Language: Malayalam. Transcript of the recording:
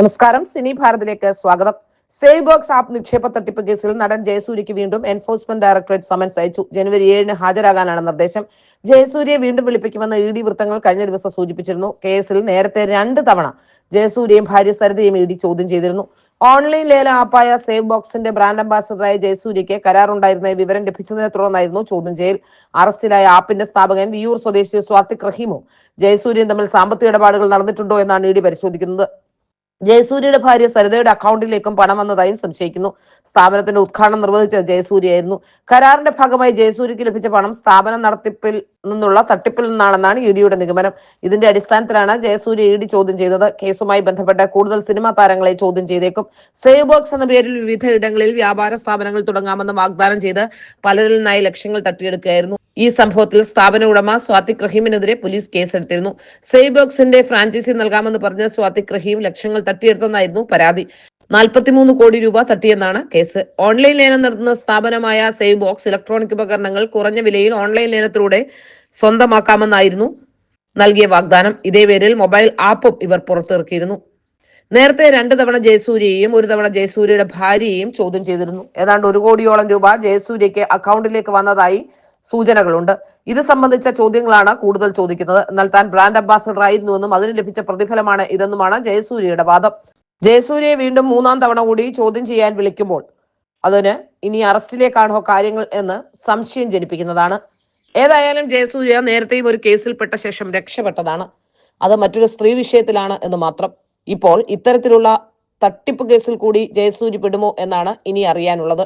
നമസ്കാരം. സിനി ഭാരതിലേക്ക് സ്വാഗതം. സേവ് ബോക്സ് ആപ്പ് നിക്ഷേപ തട്ടിപ്പ് കേസിൽ നടൻ ജയസൂര്യക്ക് വീണ്ടും എൻഫോഴ്സ്മെന്റ് ഡയറക്ടറേറ്റ് സമൻസ് അയച്ചു. ജനുവരി ഏഴിന് ഹാജരാകാനാണ് നിർദ്ദേശം. ജയസൂര്യയെ വീണ്ടും വിളിപ്പിക്കുമെന്ന് ഇ ഡി വൃത്തങ്ങൾ കഴിഞ്ഞ ദിവസം സൂചിപ്പിച്ചിരുന്നു. കേസിൽ നേരത്തെ രണ്ട് തവണ ജയസൂര്യയും ഭാര്യ സരിതയും ഇ ഡി ചോദ്യം ചെയ്തിരുന്നു. ഓൺലൈൻ ലേല ആപ്പായ സേവ് ബോക്സിന്റെ ബ്രാൻഡ് അംബാസിഡറായ ജയസൂര്യയ്ക്ക് കരാറുണ്ടായിരുന്ന വിവരം ലഭിച്ചതിനെ തുടർന്നായിരുന്നു ചോദ്യം ചെയ്യൽ. അറസ്റ്റിലായ ആപ്പിന്റെ സ്ഥാപകൻ വിയൂർ സ്വദേശി സ്വാത്തിക് റഹീമും ജയസൂര്യൻ തമ്മിൽ സാമ്പത്തിക ഇടപാടുകൾ നടന്നിട്ടുണ്ടോ എന്നാണ് ഇ ഡി പരിശോധിക്കുന്നത്. ജയസൂര്യയുടെ ഭാര്യ സരിതയുടെ അക്കൗണ്ടിലേക്കും പണം വന്നതായും സംശയിക്കുന്നു. സ്ഥാപനത്തിന്റെ ഉദ്ഘാടനം നിർവഹിച്ച ജയസൂര്യയായിരുന്നു. കരാറിന്റെ ഭാഗമായി ജയസൂര്യക്ക് ലഭിച്ച പണം സ്ഥാപന നടത്തിപ്പിൽ നിന്നുള്ള തട്ടിപ്പിൽ നിന്നാണെന്നാണ് യുഡിയുടെ നിഗമനം. ഇതിന്റെ അടിസ്ഥാനത്തിലാണ് ജയസൂര്യ ഇ ഡി ചോദ്യം ചെയ്തത്. കേസുമായി ബന്ധപ്പെട്ട കൂടുതൽ സിനിമാ താരങ്ങളെ ചോദ്യം ചെയ്തേക്കും. സേവ് ബോക്സ് എന്ന പേരിൽ വിവിധ ഇടങ്ങളിൽ വ്യാപാര സ്ഥാപനങ്ങൾ തുടങ്ങാമെന്ന് വാഗ്ദാനം ചെയ്ത് പലരിൽ നിന്നായി ലക്ഷ്യങ്ങൾ തട്ടിയെടുക്കുകയായിരുന്നു. ഈ സംഭവത്തിൽ സ്ഥാപന ഉടമ സ്വാതിക് റഹീമിനെതിരെ പോലീസ് കേസെടുത്തിരുന്നു. സേവ് ബോക്സിന്റെ ഫ്രാഞ്ചൈസി നൽകാമെന്ന് പറഞ്ഞ സ്വാതിക് റഹീം ലക്ഷങ്ങൾ തട്ടിയെടുത്തെന്നായിരുന്നു പരാതി. നാൽപ്പത്തിമൂന്ന് കോടി രൂപ തട്ടിയെന്നാണ് കേസ്. ഓൺലൈൻ ലേലം നടത്തുന്ന സ്ഥാപനമായ സേവ് ബോക്സ് ഇലക്ട്രോണിക് ഉപകരണങ്ങൾ കുറഞ്ഞ വിലയിൽ ഓൺലൈൻ ലേലത്തിലൂടെ സ്വന്തമാക്കാമെന്നായിരുന്നു നൽകിയ വാഗ്ദാനം. ഇതേ പേരിൽ മൊബൈൽ ആപ്പും ഇവർ പുറത്തിറക്കിയിരുന്നു. നേരത്തെ രണ്ട് തവണ ജയസൂര്യയെയും ഒരു തവണ ജയസൂര്യയുടെ ഭാര്യയെയും ചോദ്യം ചെയ്തിരുന്നു. ഏതാണ്ട് ഒരു കോടിയോളം രൂപ ജയസൂര്യയ്ക്ക് അക്കൗണ്ടിലേക്ക് വന്നതായി സൂചനകളുണ്ട്. ഇത് സംബന്ധിച്ച ചോദ്യങ്ങളാണ് കൂടുതൽ ചോദിക്കുന്നത്. എന്നാൽ താൻ ബ്രാൻഡ് അംബാസഡർ ആയിരുന്നുവെന്നും അതിന് ലഭിച്ച പ്രതിഫലമാണ് ഇതെന്നുമാണ് ജയസൂര്യയുടെ വാദം. ജയസൂര്യയെ വീണ്ടും മൂന്നാം തവണ കൂടി ചോദ്യം ചെയ്യാൻ വിളിക്കുമ്പോൾ അതിന് ഇനി അറസ്റ്റിലേക്കാണോ കാര്യങ്ങൾ എന്ന് സംശയം ജനിപ്പിക്കുന്നതാണ്. ഏതായാലും ജയസൂര്യ നേരത്തെയും ഒരു കേസിൽപ്പെട്ട ശേഷം രക്ഷപ്പെട്ടതാണ്. അത് മറ്റൊരു സ്ത്രീ വിഷയത്തിലാണ് എന്ന് മാത്രം. ഇപ്പോൾ ഇത്തരത്തിലുള്ള തട്ടിപ്പ് കേസിൽ കൂടി ജയസൂര്യ പെടുമോ എന്നാണ് ഇനി അറിയാനുള്ളത്.